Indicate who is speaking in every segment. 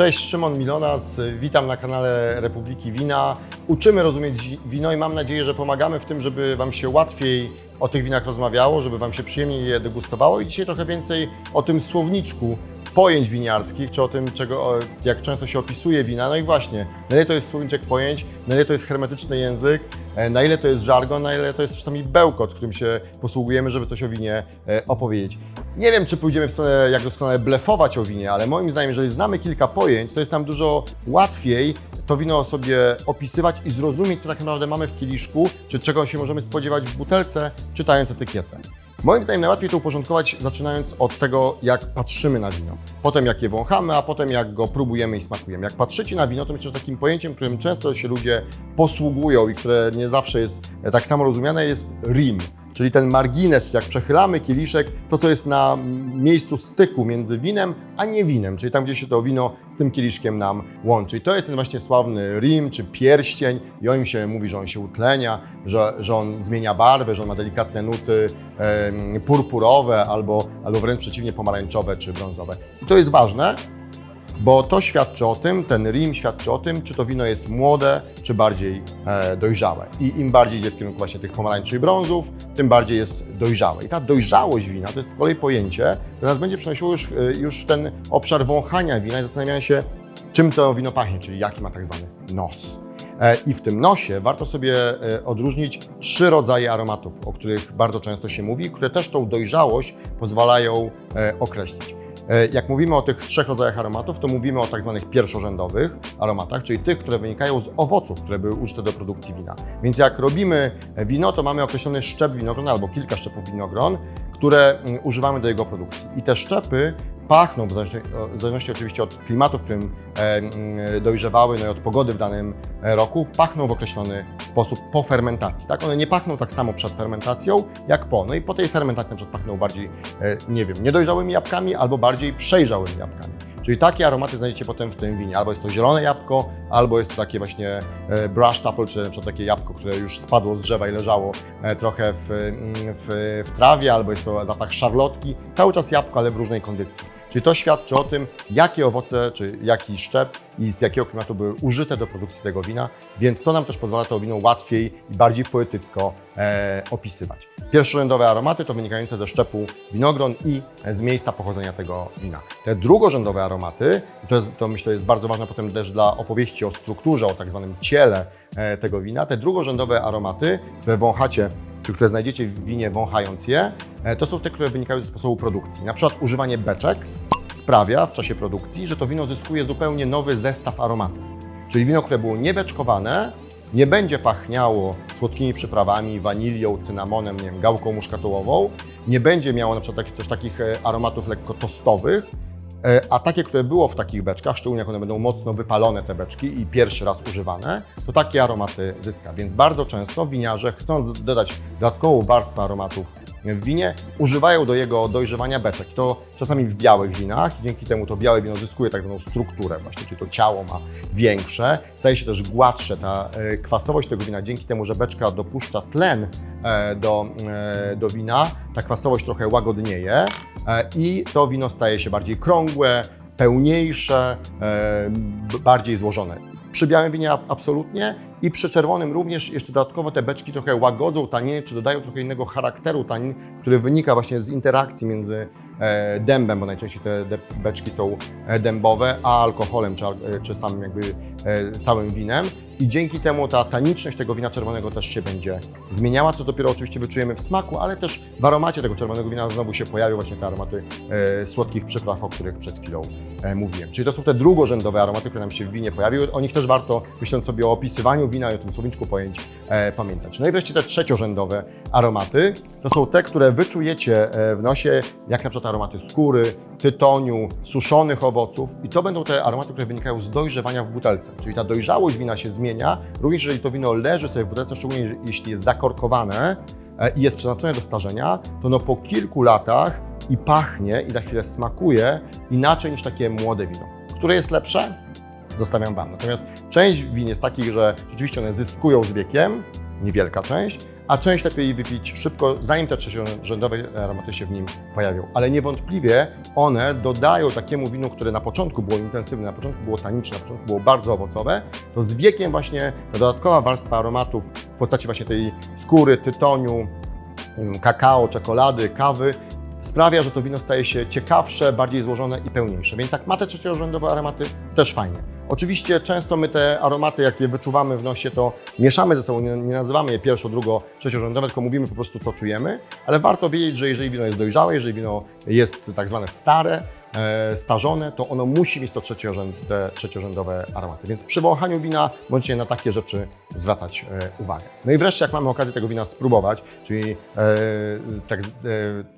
Speaker 1: Cześć, Szymon Milonas, witam na kanale Republiki Wina. Uczymy rozumieć wino i mam nadzieję, że pomagamy w tym, żeby Wam się łatwiej o tych winach rozmawiało, żeby Wam się przyjemniej je degustowało i dzisiaj trochę więcej o tym słowniczku pojęć winiarskich, czy o tym, czego, jak często się opisuje wina. No i właśnie, na ile to jest słowniczek pojęć, na ile to jest hermetyczny język, e, na ile to jest żargon, na ile to jest czasami bełkot, którym się posługujemy, żeby coś o winie e, opowiedzieć. Nie wiem, czy pójdziemy w stronę, jak doskonale blefować o winie, ale moim zdaniem, jeżeli znamy kilka pojęć, to jest nam dużo łatwiej to wino sobie opisywać i zrozumieć, co tak naprawdę mamy w kieliszku, czy czego się możemy spodziewać w butelce, czytając etykietę. Moim zdaniem najłatwiej to uporządkować zaczynając od tego, jak patrzymy na wino. Potem jak je wąchamy, a potem jak go próbujemy i smakujemy. Jak patrzycie na wino, to myślę, że takim pojęciem, którym często się ludzie posługują i które nie zawsze jest e, tak samo rozumiane, jest rim. Czyli ten margines, jak przechylamy kieliszek, to co jest na miejscu styku między winem a nie winem, czyli tam, gdzie się to wino z tym kieliszkiem nam łączy. I to jest ten właśnie sławny rim czy pierścień i o nim się mówi, że on się utlenia, że, że on zmienia barwę, że on ma delikatne nuty em, purpurowe albo, albo wręcz przeciwnie pomarańczowe czy brązowe. I to jest ważne, bo to świadczy o tym, ten rim świadczy o tym, czy to wino jest młode, czy bardziej e, dojrzałe. I im bardziej idzie w kierunku właśnie tych pomarańczy i brązów, tym bardziej jest dojrzałe. I ta dojrzałość wina to jest z kolei pojęcie, które nas będzie przenosiło już, e, już w ten obszar wąchania wina i zastanawiania się, czym to wino pachnie, czyli jaki ma tak zwany nos. E, I w tym nosie warto sobie e, odróżnić trzy rodzaje aromatów, o których bardzo często się mówi, które też tą dojrzałość pozwalają określić. E, Jak mówimy o tych trzech rodzajach aromatów, to mówimy o tak zwanych pierwszorzędowych aromatach, czyli tych, które wynikają z owoców, które były użyte do produkcji wina. Więc jak robimy wino, to mamy określony szczep winogron albo kilka szczepów winogron, które mm, używamy do jego produkcji. I te szczepy pachną, w zależności, w zależności oczywiście od klimatu, w którym e, mm, dojrzewały, no i od pogody w danym e, roku, pachną w określony sposób po fermentacji. Tak? One nie pachną tak samo przed fermentacją, jak po. No i po tej fermentacji na przykład pachną bardziej, e, nie wiem, niedojrzałymi jabłkami albo bardziej przejrzałymi jabłkami. Czyli takie aromaty znajdziecie potem w tym winie. Albo jest to zielone jabłko, albo jest to takie właśnie e, brushed apple, czyli na przykład takie jabłko, które już spadło z drzewa i leżało e, trochę w, mm, w, w trawie, albo jest to zapach szarlotki. Cały czas jabłko, ale w różnej kondycji. Czyli to świadczy o tym, jakie owoce, czy jaki szczep i z jakiego klimatu były użyte do produkcji tego wina, więc to nam też pozwala to wino łatwiej i bardziej poetycko e, opisywać. Pierwszorzędowe aromaty to wynikające ze szczepu winogron i z miejsca pochodzenia tego wina. Te drugorzędowe aromaty, to, jest, to myślę jest bardzo ważne potem też dla opowieści o strukturze, o tak zwanym ciele e, tego wina, te drugorzędowe aromaty, które wąchacie czy które znajdziecie w winie wąchając je, e, to są te, które wynikają ze sposobu produkcji. Na przykład używanie beczek sprawia w czasie produkcji, że to wino zyskuje zupełnie nowy zestaw aromatów. Czyli wino, które było niebeczkowane, nie będzie pachniało słodkimi przyprawami, wanilią, cynamonem, nie wiem, gałką muszkatołową, nie będzie miało na przykład też takich e, aromatów lekko tostowych, A takie, które było w takich beczkach, szczególnie jak one będą mocno wypalone te beczki i pierwszy raz używane, to takie aromaty zyska. Więc bardzo często winiarze, chcąc dodać dodatkową warstwę aromatów w winie, używają do jego dojrzewania beczek. To czasami w białych winach dzięki temu to białe wino zyskuje tak zwaną strukturę właśnie, czyli to ciało ma większe, staje się też gładsze. Ta e, kwasowość tego wina dzięki temu, że beczka dopuszcza tlen e, do, e, do wina, ta kwasowość trochę łagodnieje i to wino staje się bardziej krągłe, pełniejsze, bardziej złożone. Przy białym winie ab- absolutnie i przy czerwonym również jeszcze dodatkowo te beczki trochę łagodzą taniny, czy dodają trochę innego charakteru tanin, który wynika właśnie z interakcji między e, dębem, bo najczęściej te beczki są e, dębowe, a alkoholem, czy, e, czy samym jakby całym winem. I dzięki temu ta taniczność tego wina czerwonego też się będzie zmieniała, co dopiero oczywiście wyczujemy w smaku, ale też w aromacie tego czerwonego wina znowu się pojawią właśnie te aromaty e, słodkich przypraw, o których przed chwilą e, mówiłem. Czyli to są te drugorzędowe aromaty, które nam się w winie pojawiły. O nich też warto, myśląc sobie o opisywaniu wina i o tym słowniczku pojęć, e, pamiętać. No i wreszcie te trzeciorzędowe aromaty, to są te, które wyczujecie e, w nosie, jak na przykład aromaty skóry, tytoniu, suszonych owoców i to będą te aromaty, które wynikają z dojrzewania w butelce. Czyli ta dojrzałość wina się zmienia, również jeżeli to wino leży sobie w butelce, szczególnie jeśli jest zakorkowane e, i jest przeznaczone do starzenia, to no po kilku latach i pachnie i za chwilę smakuje inaczej niż takie młode wino. Które jest lepsze? Zostawiam Wam. Natomiast część win jest takich, że rzeczywiście one zyskują z wiekiem, niewielka część, a część lepiej wypić szybko, zanim te trzeciorzędowe aromaty się w nim pojawią. Ale niewątpliwie one dodają takiemu winu, które na początku było intensywne, na początku było taniczne, na początku było bardzo owocowe, to z wiekiem właśnie ta dodatkowa warstwa aromatów w postaci właśnie tej skóry, tytoniu, kakao, czekolady, kawy sprawia, że to wino staje się ciekawsze, bardziej złożone i pełniejsze. Więc jak ma te trzeciorzędowe aromaty, też fajnie. Oczywiście często my te aromaty, jakie wyczuwamy w nosie, to mieszamy ze sobą, nie, nie nazywamy je pierwszo, drugo, trzeciorzędowe, tylko mówimy po prostu, co czujemy, ale warto wiedzieć, że jeżeli wino jest dojrzałe, jeżeli wino jest tak zwane stare, starzone, to ono musi mieć to trzeciorzęd, te trzeciorzędowe aromaty. Więc przy wąchaniu wina bądźcie na takie rzeczy zwracać e, uwagę. No i wreszcie, jak mamy okazję tego wina spróbować, czyli e, tak,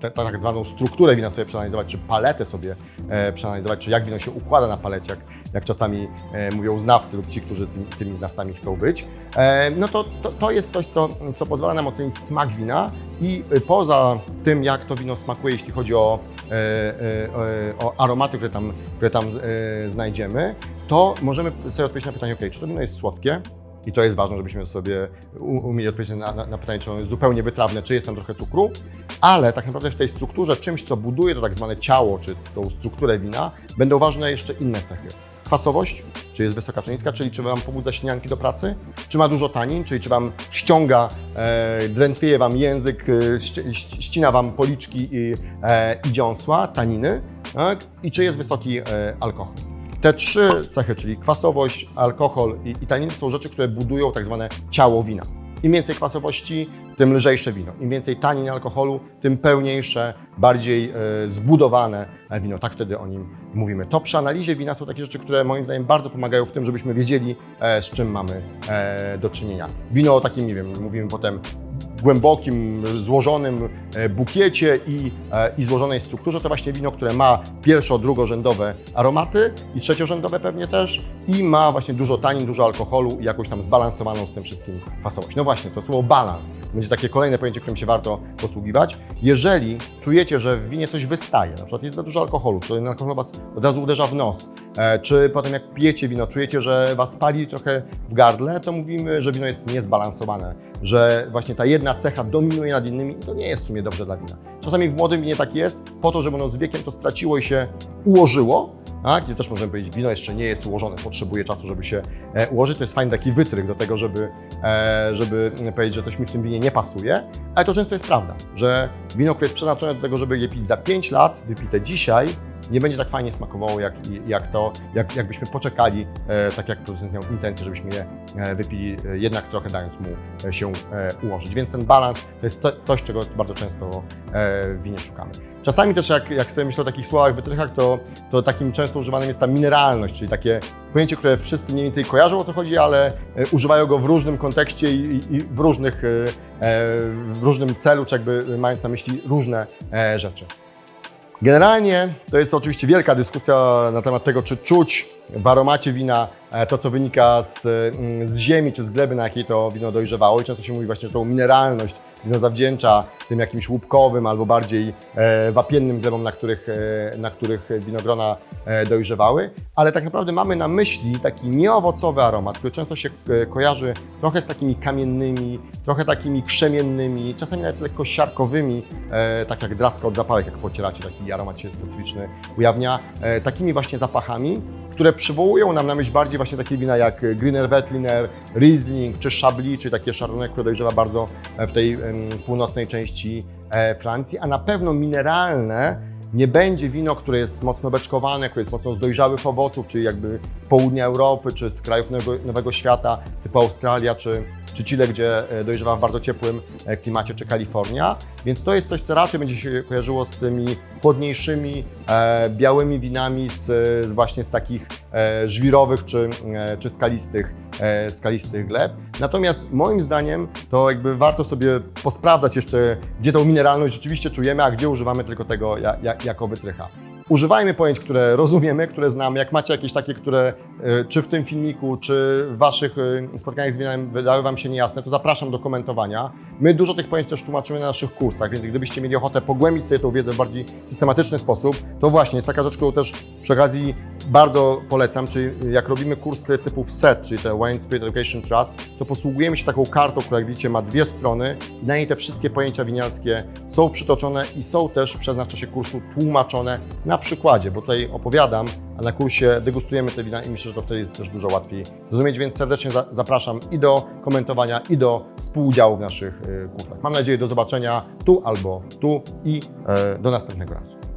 Speaker 1: e, tak zwaną strukturę wina sobie przeanalizować, czy paletę sobie e, przeanalizować, czy jak wino się układa na palecie, jak, jak czasami e, mówią znawcy lub ci, którzy tym, tymi znawcami chcą być, e, no to, to, to jest coś, co, co pozwala nam ocenić smak wina i e, poza tym, jak to wino smakuje, jeśli chodzi o, e, e, e, o aromaty, które tam, które tam e, znajdziemy, to możemy sobie odpowiedzieć na pytanie, ok, czy to wino jest słodkie? I to jest ważne, żebyśmy sobie umieli odpowiedzieć na, na, na pytanie, czy ono jest zupełnie wytrawne, czy jest tam trochę cukru, ale tak naprawdę w tej strukturze czymś, co buduje to tak zwane ciało, czy tą strukturę wina, będą ważne jeszcze inne cechy. Kwasowość, czy jest wysoka czy niska, czyli czy Wam pobudza śnianki do pracy, czy ma dużo tanin, czyli czy Wam ściąga, e, drętwieje Wam język, e, ści, ści- ścina Wam policzki i, e, i dziąsła, taniny, tak? i czy jest wysoki e, alkohol. Te trzy cechy, czyli kwasowość, alkohol i, i taniny, są rzeczy, które budują tak zwane ciało wina. Im więcej kwasowości, tym lżejsze wino. Im więcej tanin alkoholu, tym pełniejsze, bardziej e, zbudowane wino. Tak wtedy o nim mówimy. To przy analizie wina są takie rzeczy, które moim zdaniem bardzo pomagają w tym, żebyśmy wiedzieli, e, z czym mamy e, do czynienia. Wino o takim, nie wiem, mówimy potem głębokim, złożonym e, bukiecie i, e, i złożonej strukturze, to właśnie wino, które ma pierwszo, drugorzędowe aromaty i trzeciorzędowe pewnie też i ma właśnie dużo tanin, dużo alkoholu i jakąś tam zbalansowaną z tym wszystkim kwasowość. No właśnie, to słowo balans będzie takie kolejne pojęcie, którym się warto posługiwać. Jeżeli czujecie, że w winie coś wystaje, na przykład jest za dużo alkoholu, czy ten alkohol Was od razu uderza w nos, czy potem jak pijecie wino, czujecie, że Was pali trochę w gardle, to mówimy, że wino jest niezbalansowane, że właśnie ta jedna cecha dominuje nad innymi i to nie jest w sumie dobrze dla wina. Czasami w młodym winie tak jest, po to, żeby ono z wiekiem to straciło i się ułożyło, tak? I też możemy powiedzieć, wino jeszcze nie jest ułożone, potrzebuje czasu, żeby się e, ułożyć. To jest fajny taki wytrych do tego, żeby, e, żeby powiedzieć, że coś mi w tym winie nie pasuje, ale to często jest prawda, że wino, które jest przeznaczone do tego, żeby je pić za 5 lat, wypite dzisiaj, nie będzie tak fajnie smakowało, jak, jak to, jak, jakbyśmy poczekali, e, tak jak producent miał intencję, żebyśmy je e, wypili, e, jednak trochę dając mu się ułożyć. Więc ten balans to jest coś, czego bardzo często w winie szukamy. Czasami też jak, jak sobie myślę o takich słowach, wytrychach, to, to takim często używanym jest ta mineralność, czyli takie pojęcie, które wszyscy mniej więcej kojarzą o co chodzi, ale używają go w różnym kontekście i, i, w różnych, w różnym celu, czy jakby mając na myśli różne rzeczy. Generalnie to jest oczywiście wielka dyskusja na temat tego, czy czuć w aromacie wina to, co wynika z, mm, z ziemi czy z gleby, na jakiej to wino dojrzewało. I często się mówi właśnie, że tą mineralność wino zawdzięcza tym jakimś łupkowym albo bardziej e, wapiennym glebom, na których, e, na których winogrona e, dojrzewały. Ale tak naprawdę mamy na myśli taki nieowocowy aromat, który często się e, kojarzy trochę z takimi kamiennymi, trochę takimi krzemiennymi, czasami nawet lekko siarkowymi, e, tak jak draska od zapałek, jak pocieracie, taki aromat się specyficzny ujawnia, e, takimi właśnie zapachami, które przywołują nam na myśl bardziej właśnie takie wina jak Grüner Veltliner, Riesling czy Chablis, czy takie Chardonnay, które dojrzewa bardzo e, w tej północnej części e, Francji, a na pewno mineralne nie będzie wino, które jest mocno beczkowane, które jest mocno z dojrzałych owoców, czyli jakby z południa Europy, czy z krajów Nowego Świata, typu Australia, czy, czy Chile, gdzie e, dojrzewa w bardzo ciepłym e, klimacie, czy Kalifornia. Więc to jest coś, co raczej będzie się kojarzyło z tymi chłodniejszymi, e, białymi winami, z, z właśnie z takich żwirowych czy, czy skalistych, skalistych gleb. Natomiast moim zdaniem to jakby warto sobie posprawdzać jeszcze, gdzie tą mineralność rzeczywiście czujemy, a gdzie używamy tylko tego ja, ja, jako wytrycha. Używajmy pojęć, które rozumiemy, które znamy. Jak macie jakieś takie, które e, czy w tym filmiku, czy w Waszych e, spotkaniach z winem wydały Wam się niejasne, to zapraszam do komentowania. My dużo tych pojęć też tłumaczymy na naszych kursach, więc gdybyście mieli ochotę pogłębić sobie tą wiedzę w bardziej systematyczny sposób, to właśnie jest taka rzecz, którą też przy okazji bardzo polecam, czyli jak robimy kursy typu WSET, czyli te Wine Spirit Education Trust, to posługujemy się taką kartą, która jak widzicie ma dwie strony i na niej te wszystkie pojęcia winiarskie są przytoczone i są też przez nas w czasie kursu tłumaczone na przykładzie, bo tutaj opowiadam, a na kursie degustujemy te wina i myślę, że to wtedy jest też dużo łatwiej zrozumieć, więc serdecznie za zapraszam i do komentowania, i do współudziału w naszych y, kursach. Mam nadzieję do zobaczenia tu albo tu i e, do następnego razu.